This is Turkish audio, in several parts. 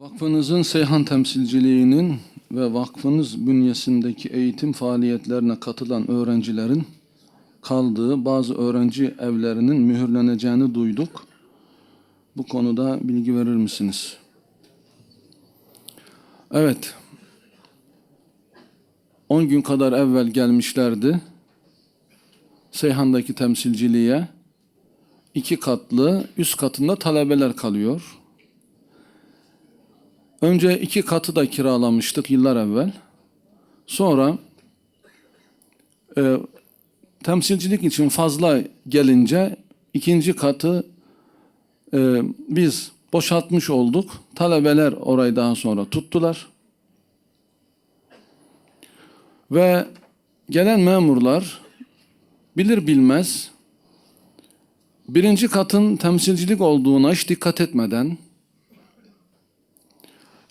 Vakfınızın Seyhan temsilciliğinin ve vakfınız bünyesindeki eğitim faaliyetlerine katılan öğrencilerin kaldığı bazı öğrenci evlerinin mühürleneceğini duyduk. Bu konuda bilgi verir misiniz? Evet. 10 gün kadar evvel gelmişlerdi. Seyhan'daki temsilciliğe. iki katlı, üst katında talebeler kalıyor. Önce iki katı da kiralamıştık yıllar evvel. Sonra e, temsilcilik için fazla gelince ikinci katı e, biz boşaltmış olduk. Talebeler orayı daha sonra tuttular. Ve gelen memurlar bilir bilmez birinci katın temsilcilik olduğuna hiç dikkat etmeden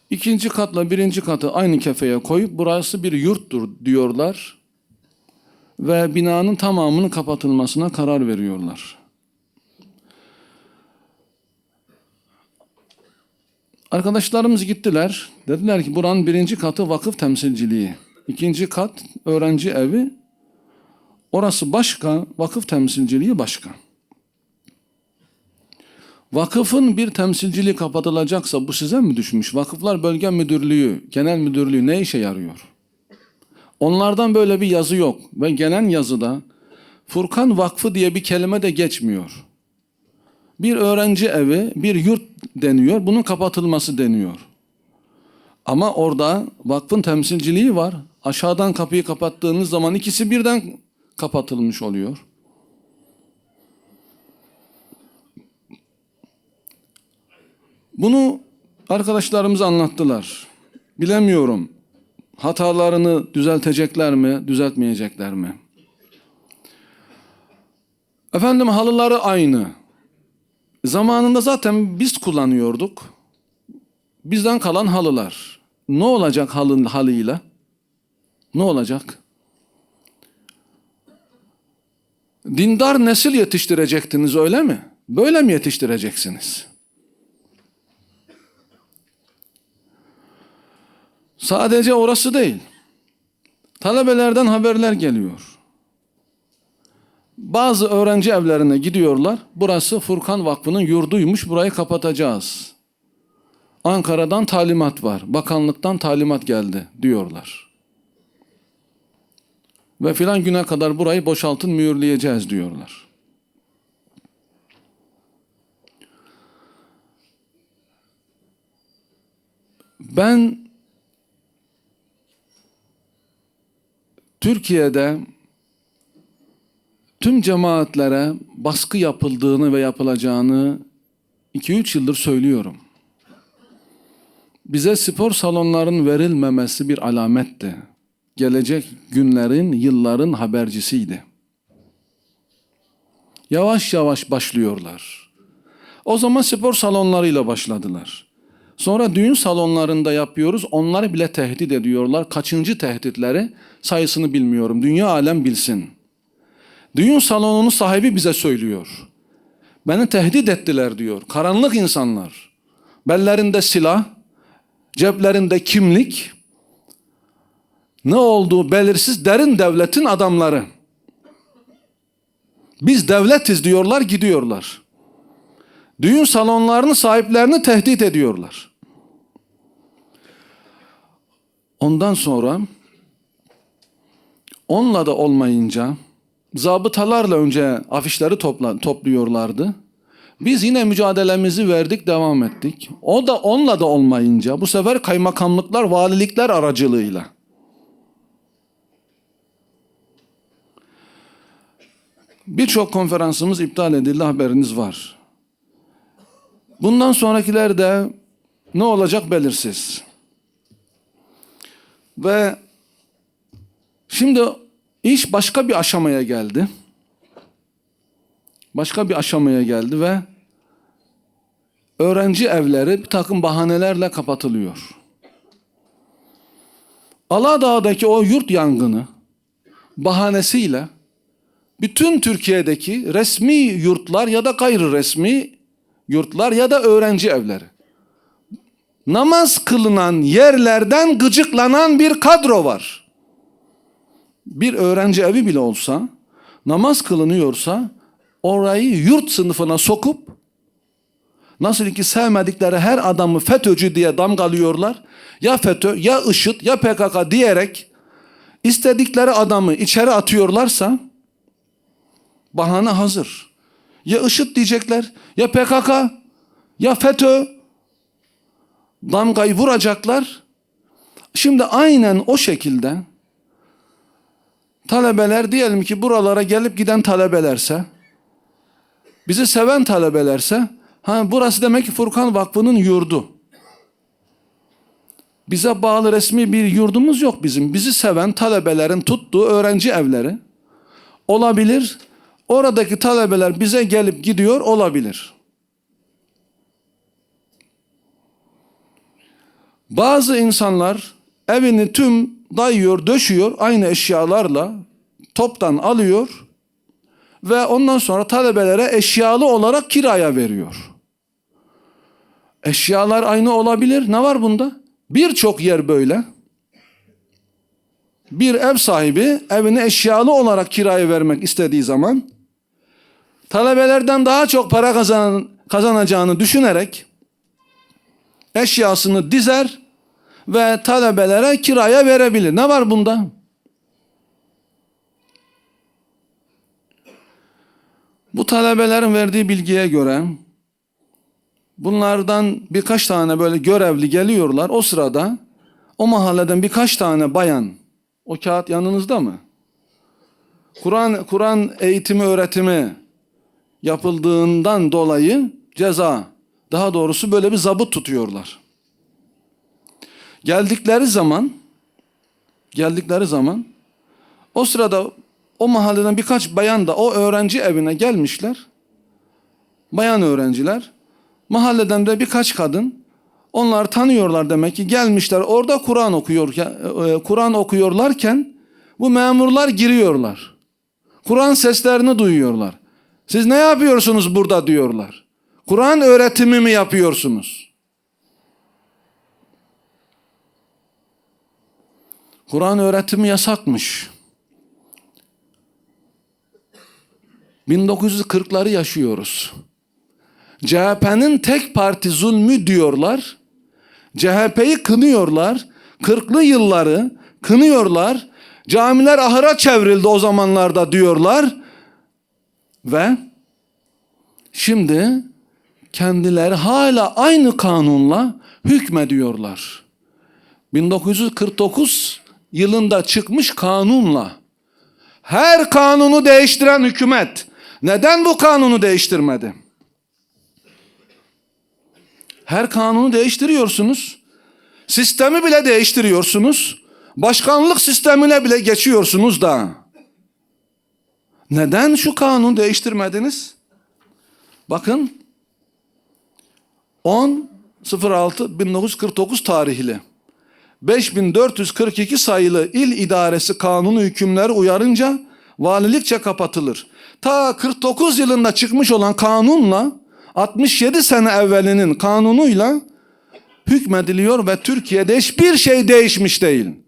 İkinci katla birinci katı aynı kefeye koyup burası bir yurttur diyorlar ve binanın tamamının kapatılmasına karar veriyorlar. Arkadaşlarımız gittiler. Dediler ki buranın birinci katı vakıf temsilciliği. ikinci kat öğrenci evi. Orası başka, vakıf temsilciliği başka. Vakıfın bir temsilciliği kapatılacaksa bu size mi düşmüş? Vakıflar Bölge Müdürlüğü, Genel Müdürlüğü ne işe yarıyor? Onlardan böyle bir yazı yok ve gelen yazıda Furkan Vakfı diye bir kelime de geçmiyor. Bir öğrenci evi, bir yurt deniyor, bunun kapatılması deniyor. Ama orada vakfın temsilciliği var. Aşağıdan kapıyı kapattığınız zaman ikisi birden kapatılmış oluyor. Bunu arkadaşlarımız anlattılar. Bilemiyorum. Hatalarını düzeltecekler mi, düzeltmeyecekler mi? Efendim halıları aynı. Zamanında zaten biz kullanıyorduk. Bizden kalan halılar. Ne olacak halın halıyla? Ne olacak? Dindar nesil yetiştirecektiniz öyle mi? Böyle mi yetiştireceksiniz? Sadece orası değil. Talebelerden haberler geliyor. Bazı öğrenci evlerine gidiyorlar. Burası Furkan Vakfı'nın yurduymuş. Burayı kapatacağız. Ankara'dan talimat var. Bakanlıktan talimat geldi diyorlar. Ve filan güne kadar burayı boşaltın mühürleyeceğiz diyorlar. Ben Türkiye'de tüm cemaatlere baskı yapıldığını ve yapılacağını 2-3 yıldır söylüyorum. Bize spor salonların verilmemesi bir alametti. Gelecek günlerin, yılların habercisiydi. Yavaş yavaş başlıyorlar. O zaman spor salonlarıyla başladılar. Sonra düğün salonlarında yapıyoruz. Onları bile tehdit ediyorlar. Kaçıncı tehditleri sayısını bilmiyorum. Dünya alem bilsin. Düğün salonunun sahibi bize söylüyor. Beni tehdit ettiler diyor. Karanlık insanlar. Bellerinde silah, ceplerinde kimlik, ne olduğu belirsiz derin devletin adamları. Biz devletiz diyorlar gidiyorlar. Düğün salonlarının sahiplerini tehdit ediyorlar. Ondan sonra onunla da olmayınca zabıtalarla önce afişleri topla, topluyorlardı. Biz yine mücadelemizi verdik, devam ettik. O da onunla da olmayınca bu sefer kaymakamlıklar, valilikler aracılığıyla. Birçok konferansımız iptal edildi haberiniz var. Bundan sonrakiler de ne olacak belirsiz. Ve şimdi iş başka bir aşamaya geldi. Başka bir aşamaya geldi ve öğrenci evleri bir takım bahanelerle kapatılıyor. Aladağ'daki o yurt yangını bahanesiyle bütün Türkiye'deki resmi yurtlar ya da gayri resmi yurtlar ya da öğrenci evleri. namaz kılınan yerlerden gıcıklanan bir kadro var. Bir öğrenci evi bile olsa namaz kılınıyorsa orayı yurt sınıfına sokup nasıl ki sevmedikleri her adamı FETÖ'cü diye damgalıyorlar. Ya FETÖ ya IŞİD ya PKK diyerek istedikleri adamı içeri atıyorlarsa bahane hazır. Ya IŞİD diyecekler ya PKK ya FETÖ damgayı vuracaklar. Şimdi aynen o şekilde talebeler diyelim ki buralara gelip giden talebelerse bizi seven talebelerse ha burası demek ki Furkan Vakfı'nın yurdu. Bize bağlı resmi bir yurdumuz yok bizim. Bizi seven talebelerin tuttuğu öğrenci evleri olabilir. Oradaki talebeler bize gelip gidiyor olabilir. Bazı insanlar evini tüm dayıyor, döşüyor aynı eşyalarla toptan alıyor ve ondan sonra talebelere eşyalı olarak kiraya veriyor. Eşyalar aynı olabilir. Ne var bunda? Birçok yer böyle. Bir ev sahibi evini eşyalı olarak kiraya vermek istediği zaman talebelerden daha çok para kazan, kazanacağını düşünerek eşyasını dizer ve talebelere kiraya verebilir. Ne var bunda? Bu talebelerin verdiği bilgiye göre bunlardan birkaç tane böyle görevli geliyorlar. O sırada o mahalleden birkaç tane bayan o kağıt yanınızda mı? Kur'an Kur'an eğitimi öğretimi yapıldığından dolayı ceza daha doğrusu böyle bir zabıt tutuyorlar. Geldikleri zaman geldikleri zaman o sırada o mahalleden birkaç bayan da o öğrenci evine gelmişler. Bayan öğrenciler. Mahalleden de birkaç kadın. Onlar tanıyorlar demek ki gelmişler. Orada Kur'an okuyor e, Kur'an okuyorlarken bu memurlar giriyorlar. Kur'an seslerini duyuyorlar. Siz ne yapıyorsunuz burada diyorlar. Kur'an öğretimi mi yapıyorsunuz? Kur'an öğretimi yasakmış. 1940'ları yaşıyoruz. CHP'nin tek parti zulmü diyorlar. CHP'yi kınıyorlar. 40'lı yılları kınıyorlar. Camiler ahıra çevrildi o zamanlarda diyorlar. Ve şimdi kendileri hala aynı kanunla hükmediyorlar. 1949 yılında çıkmış kanunla her kanunu değiştiren hükümet neden bu kanunu değiştirmedi? Her kanunu değiştiriyorsunuz. Sistemi bile değiştiriyorsunuz. Başkanlık sistemine bile geçiyorsunuz da. Neden şu kanunu değiştirmediniz? Bakın 10.06.1949 tarihli 5442 sayılı il idaresi kanunu hükümleri uyarınca valilikçe kapatılır. Ta 49 yılında çıkmış olan kanunla 67 sene evvelinin kanunuyla hükmediliyor ve Türkiye'de hiçbir şey değişmiş değil.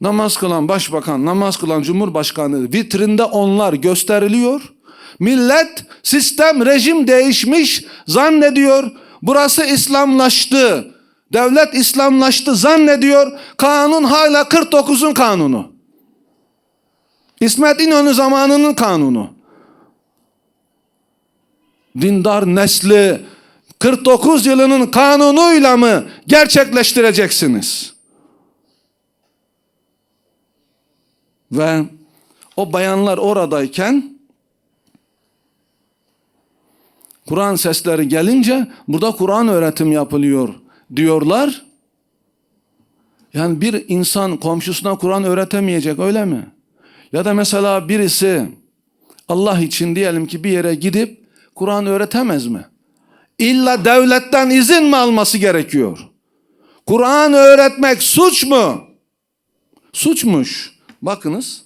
Namaz kılan başbakan, namaz kılan cumhurbaşkanı vitrinde onlar gösteriliyor. Millet sistem, rejim değişmiş zannediyor. Burası İslamlaştı. Devlet İslamlaştı zannediyor. Kanun hala 49'un kanunu. İsmet İnönü zamanının kanunu. Dindar nesli 49 yılının kanunuyla mı gerçekleştireceksiniz? Ve o bayanlar oradayken Kur'an sesleri gelince burada Kur'an öğretim yapılıyor diyorlar. Yani bir insan komşusuna Kur'an öğretemeyecek öyle mi? Ya da mesela birisi Allah için diyelim ki bir yere gidip Kur'an öğretemez mi? İlla devletten izin mi alması gerekiyor? Kur'an öğretmek suç mu? Suçmuş. Bakınız.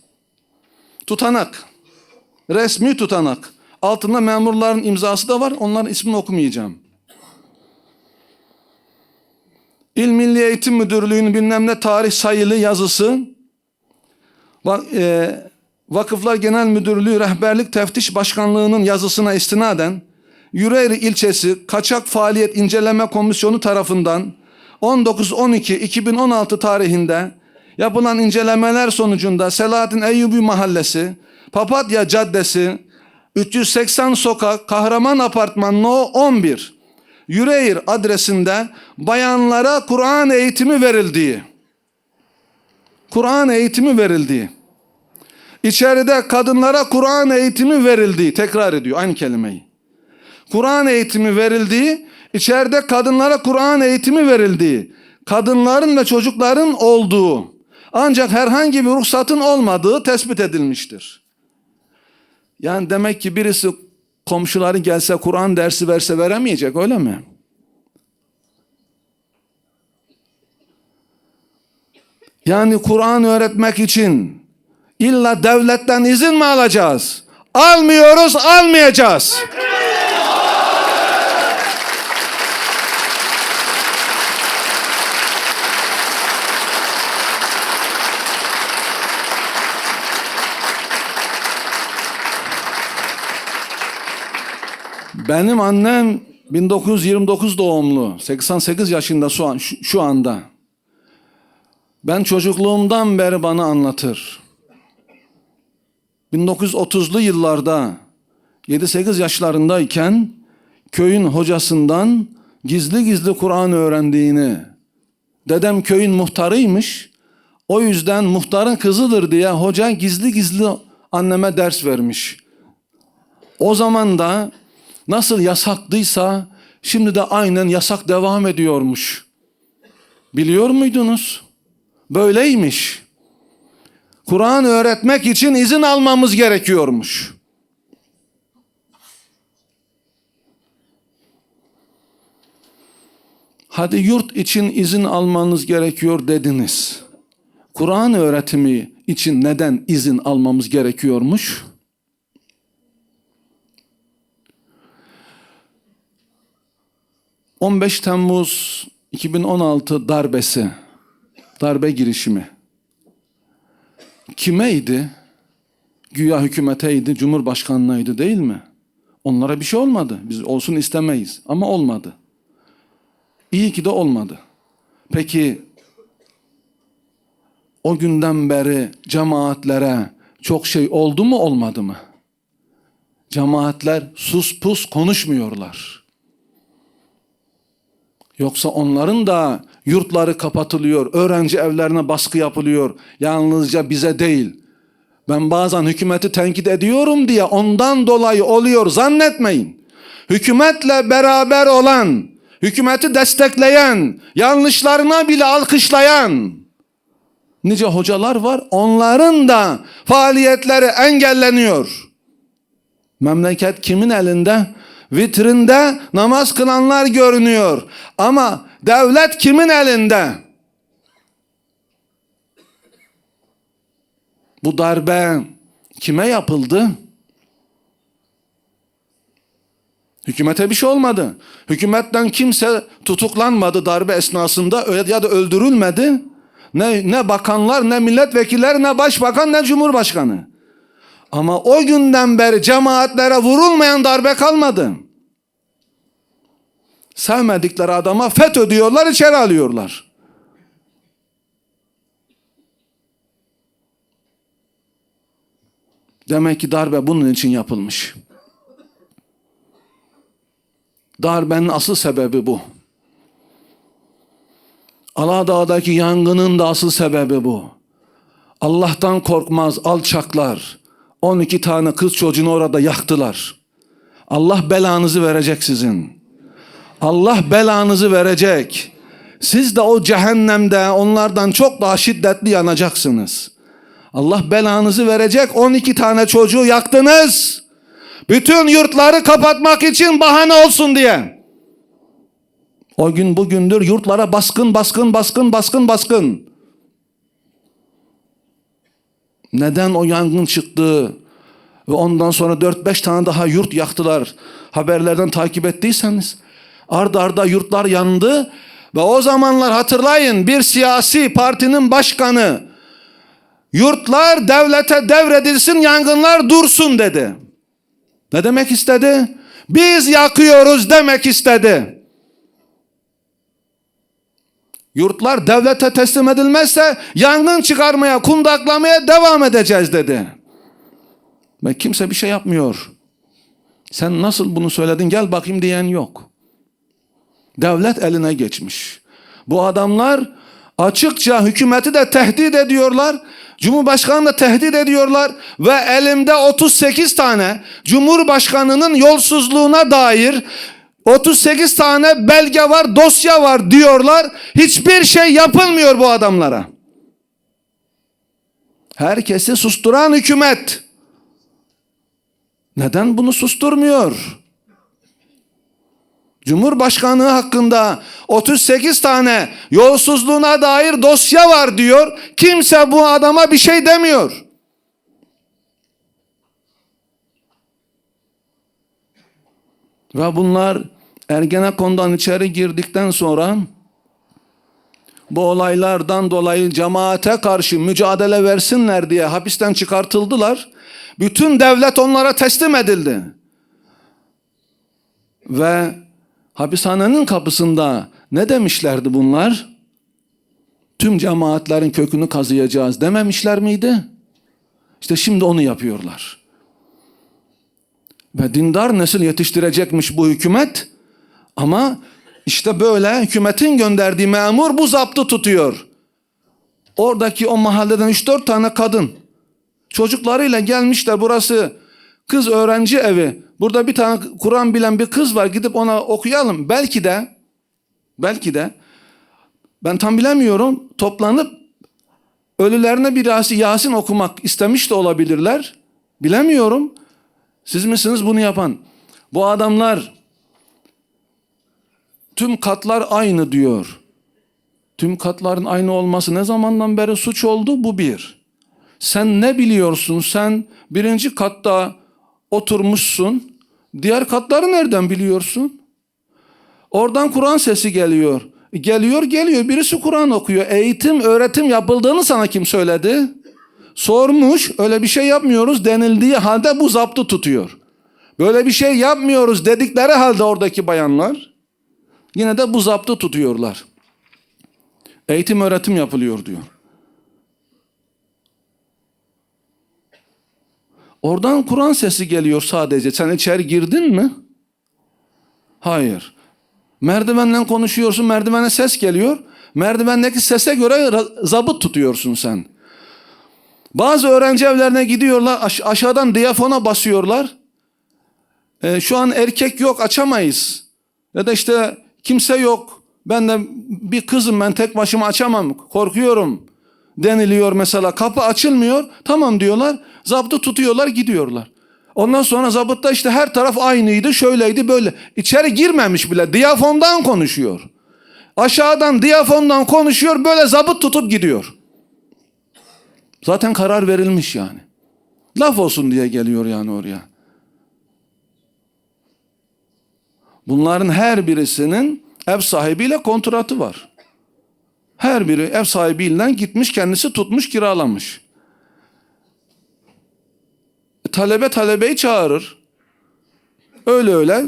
Tutanak. Resmi tutanak. Altında memurların imzası da var. Onların ismini okumayacağım. İl Milli Eğitim Müdürlüğü'nün bilmem ne tarih sayılı yazısı. E, Vakıflar Genel Müdürlüğü Rehberlik Teftiş Başkanlığı'nın yazısına istinaden Yüreğir ilçesi Kaçak Faaliyet İnceleme Komisyonu tarafından 19-12-2016 tarihinde yapılan incelemeler sonucunda Selahattin Eyyubi Mahallesi, Papatya Caddesi, 380 Sokak, Kahraman Apartman No 11, Yüreğir adresinde bayanlara Kur'an eğitimi verildiği, Kur'an eğitimi verildiği, İçeride kadınlara Kur'an eğitimi verildiği, tekrar ediyor aynı kelimeyi. Kur'an eğitimi verildiği, içeride kadınlara Kur'an eğitimi verildiği, kadınların ve çocukların olduğu, ancak herhangi bir ruhsatın olmadığı tespit edilmiştir. Yani demek ki birisi komşuları gelse Kur'an dersi verse veremeyecek öyle mi? Yani Kur'an öğretmek için illa devletten izin mi alacağız? Almıyoruz, almayacağız. Benim annem 1929 doğumlu, 88 yaşında şu, an, şu, anda. Ben çocukluğumdan beri bana anlatır. 1930'lu yıllarda 7-8 yaşlarındayken köyün hocasından gizli gizli Kur'an öğrendiğini, dedem köyün muhtarıymış, o yüzden muhtarın kızıdır diye hoca gizli gizli anneme ders vermiş. O zaman da nasıl yasaklıysa şimdi de aynen yasak devam ediyormuş. Biliyor muydunuz? Böyleymiş. Kur'an öğretmek için izin almamız gerekiyormuş. Hadi yurt için izin almanız gerekiyor dediniz. Kur'an öğretimi için neden izin almamız gerekiyormuş? ...15 Temmuz 2016 darbesi, darbe girişimi kimeydi? Güya hükümeteydi, cumhurbaşkanlığıydı değil mi? Onlara bir şey olmadı. Biz olsun istemeyiz ama olmadı. İyi ki de olmadı. Peki o günden beri cemaatlere çok şey oldu mu olmadı mı? Cemaatler sus pus konuşmuyorlar. Yoksa onların da yurtları kapatılıyor, öğrenci evlerine baskı yapılıyor. Yalnızca bize değil. Ben bazen hükümeti tenkit ediyorum diye ondan dolayı oluyor zannetmeyin. Hükümetle beraber olan, hükümeti destekleyen, yanlışlarına bile alkışlayan nice hocalar var. Onların da faaliyetleri engelleniyor. Memleket kimin elinde? Vitrinde namaz kılanlar görünüyor. Ama devlet kimin elinde? Bu darbe kime yapıldı? Hükümete bir şey olmadı. Hükümetten kimse tutuklanmadı darbe esnasında ya da öldürülmedi. Ne, ne bakanlar, ne milletvekiller, ne başbakan, ne cumhurbaşkanı. Ama o günden beri cemaatlere vurulmayan darbe kalmadı. Sevmedikleri adama FETÖ diyorlar, içeri alıyorlar. Demek ki darbe bunun için yapılmış. Darbenin asıl sebebi bu. Aladağ'daki yangının da asıl sebebi bu. Allah'tan korkmaz alçaklar. 12 tane kız çocuğunu orada yaktılar. Allah belanızı verecek sizin. Allah belanızı verecek. Siz de o cehennemde onlardan çok daha şiddetli yanacaksınız. Allah belanızı verecek. 12 tane çocuğu yaktınız. Bütün yurtları kapatmak için bahane olsun diye. O gün bugündür yurtlara baskın baskın baskın baskın baskın. Neden o yangın çıktı? Ve ondan sonra 4-5 tane daha yurt yaktılar. Haberlerden takip ettiyseniz. Arda arda yurtlar yandı. Ve o zamanlar hatırlayın bir siyasi partinin başkanı yurtlar devlete devredilsin yangınlar dursun dedi. Ne demek istedi? Biz yakıyoruz demek istedi. Yurtlar devlete teslim edilmezse yangın çıkarmaya, kundaklamaya devam edeceğiz dedi. Ve kimse bir şey yapmıyor. Sen nasıl bunu söyledin gel bakayım diyen yok. Devlet eline geçmiş. Bu adamlar açıkça hükümeti de tehdit ediyorlar. Cumhurbaşkanını da tehdit ediyorlar ve elimde 38 tane Cumhurbaşkanının yolsuzluğuna dair 38 tane belge var, dosya var diyorlar. Hiçbir şey yapılmıyor bu adamlara. Herkesi susturan hükümet. Neden bunu susturmuyor? Cumhurbaşkanlığı hakkında 38 tane yolsuzluğuna dair dosya var diyor. Kimse bu adama bir şey demiyor. Ve bunlar Ergenekon'dan içeri girdikten sonra bu olaylardan dolayı cemaate karşı mücadele versinler diye hapisten çıkartıldılar. Bütün devlet onlara teslim edildi. Ve hapishanenin kapısında ne demişlerdi bunlar? Tüm cemaatlerin kökünü kazıyacağız dememişler miydi? İşte şimdi onu yapıyorlar. Ve dindar nesil yetiştirecekmiş bu hükümet. Ama işte böyle hükümetin gönderdiği memur bu zaptı tutuyor. Oradaki o mahalleden 3-4 tane kadın çocuklarıyla gelmişler burası kız öğrenci evi. Burada bir tane Kur'an bilen bir kız var gidip ona okuyalım. Belki de belki de ben tam bilemiyorum toplanıp ölülerine bir Yasin okumak istemiş de olabilirler. Bilemiyorum. Siz misiniz bunu yapan? Bu adamlar tüm katlar aynı diyor. Tüm katların aynı olması ne zamandan beri suç oldu? Bu bir. Sen ne biliyorsun? Sen birinci katta oturmuşsun. Diğer katları nereden biliyorsun? Oradan Kur'an sesi geliyor. Geliyor geliyor birisi Kur'an okuyor. Eğitim öğretim yapıldığını sana kim söyledi? Sormuş öyle bir şey yapmıyoruz denildiği halde bu zaptı tutuyor. Böyle bir şey yapmıyoruz dedikleri halde oradaki bayanlar yine de bu zaptı tutuyorlar. Eğitim öğretim yapılıyor diyor. Oradan Kur'an sesi geliyor sadece. Sen içeri girdin mi? Hayır. Merdivenden konuşuyorsun, merdivene ses geliyor. Merdivendeki sese göre zabıt tutuyorsun sen. Bazı öğrenci evlerine gidiyorlar, aş- aşağıdan diyafona basıyorlar. Ee, şu an erkek yok, açamayız. Ya da işte kimse yok. Ben de bir kızım, ben tek başıma açamam, korkuyorum deniliyor mesela. Kapı açılmıyor, tamam diyorlar. Zabıtı tutuyorlar, gidiyorlar. Ondan sonra zabıtta işte her taraf aynıydı, şöyleydi, böyle. İçeri girmemiş bile, diyafondan konuşuyor. Aşağıdan diyafondan konuşuyor, böyle zabıt tutup gidiyor. Zaten karar verilmiş yani. Laf olsun diye geliyor yani oraya. Bunların her birisinin ev sahibiyle kontratı var. Her biri ev sahibiyle gitmiş kendisi tutmuş kiralamış. E, talebe talebeyi çağırır. Öyle öyle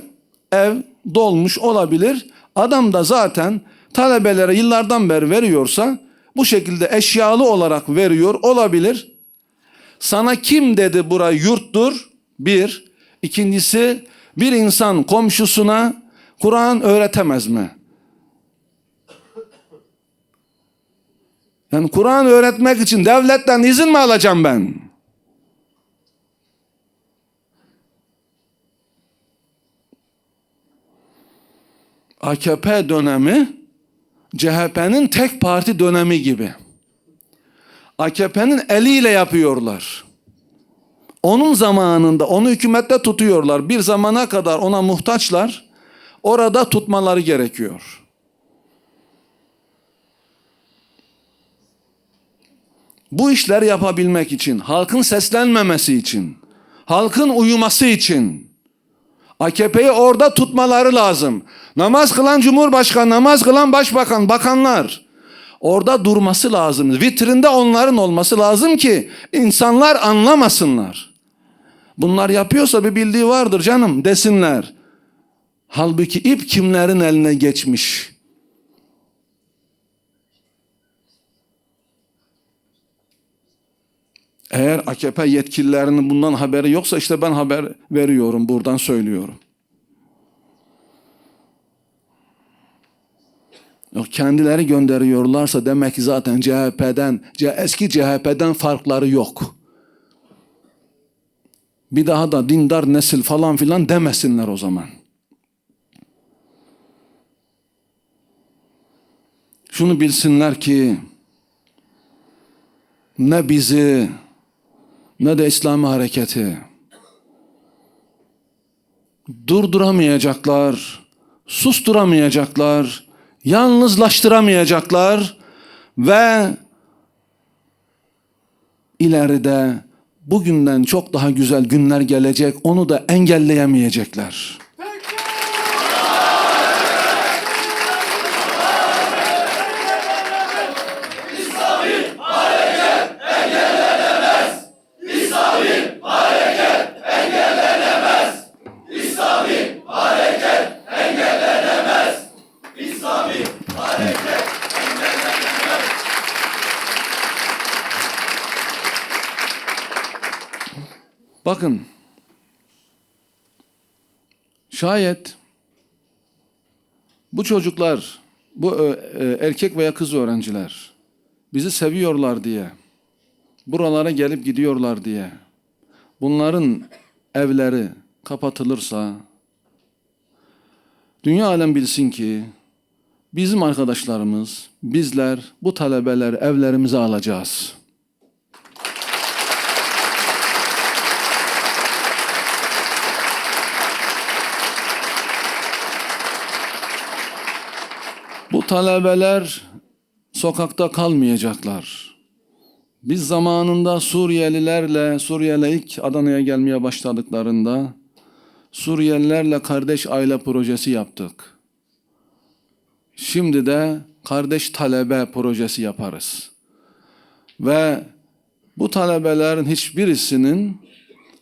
ev dolmuş olabilir. Adam da zaten talebelere yıllardan beri veriyorsa bu şekilde eşyalı olarak veriyor olabilir. Sana kim dedi bura yurttur? Bir. İkincisi bir insan komşusuna Kur'an öğretemez mi? Yani Kur'an öğretmek için devletten izin mi alacağım ben? AKP dönemi CHP'nin tek parti dönemi gibi. AKP'nin eliyle yapıyorlar. Onun zamanında onu hükümette tutuyorlar. Bir zamana kadar ona muhtaçlar. Orada tutmaları gerekiyor. Bu işleri yapabilmek için, halkın seslenmemesi için, halkın uyuması için. AKP'yi orada tutmaları lazım. Namaz kılan Cumhurbaşkanı, namaz kılan Başbakan, bakanlar orada durması lazım. Vitrinde onların olması lazım ki insanlar anlamasınlar. Bunlar yapıyorsa bir bildiği vardır canım desinler. Halbuki ip kimlerin eline geçmiş? Eğer AKP yetkililerinin bundan haberi yoksa işte ben haber veriyorum, buradan söylüyorum. Yok kendileri gönderiyorlarsa demek ki zaten CHP'den, eski CHP'den farkları yok. Bir daha da dindar nesil falan filan demesinler o zaman. Şunu bilsinler ki ne bizi ne de İslami hareketi durduramayacaklar, susturamayacaklar, yalnızlaştıramayacaklar ve ileride bugünden çok daha güzel günler gelecek, onu da engelleyemeyecekler. Bakın. Şayet bu çocuklar, bu e, e, erkek veya kız öğrenciler bizi seviyorlar diye, buralara gelip gidiyorlar diye, bunların evleri kapatılırsa, dünya alem bilsin ki bizim arkadaşlarımız, bizler bu talebeler evlerimize alacağız. Talebeler sokakta kalmayacaklar. Biz zamanında Suriyelilerle, Suriyeli ilk Adana'ya gelmeye başladıklarında Suriyelilerle kardeş aile projesi yaptık. Şimdi de kardeş talebe projesi yaparız. Ve bu talebelerin hiçbirisinin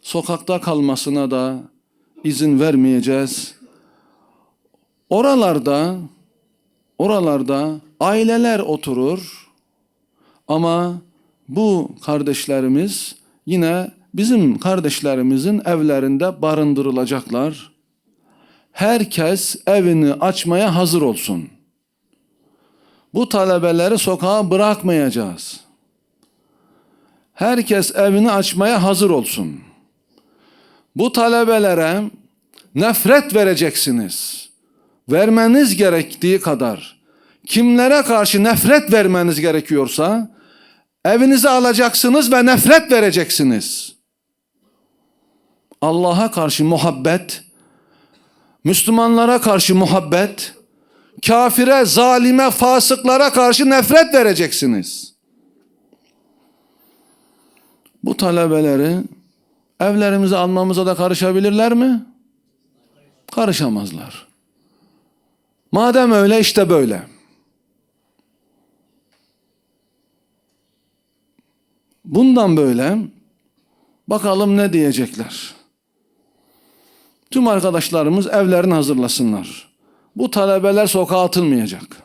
sokakta kalmasına da izin vermeyeceğiz. Oralarda Oralarda aileler oturur ama bu kardeşlerimiz yine bizim kardeşlerimizin evlerinde barındırılacaklar. Herkes evini açmaya hazır olsun. Bu talebeleri sokağa bırakmayacağız. Herkes evini açmaya hazır olsun. Bu talebelere nefret vereceksiniz vermeniz gerektiği kadar kimlere karşı nefret vermeniz gerekiyorsa evinize alacaksınız ve nefret vereceksiniz. Allah'a karşı muhabbet, Müslümanlara karşı muhabbet, kafire, zalime, fasıklara karşı nefret vereceksiniz. Bu talebeleri evlerimize almamıza da karışabilirler mi? Karışamazlar. Madem öyle işte böyle. Bundan böyle bakalım ne diyecekler. Tüm arkadaşlarımız evlerini hazırlasınlar. Bu talebeler sokağa atılmayacak.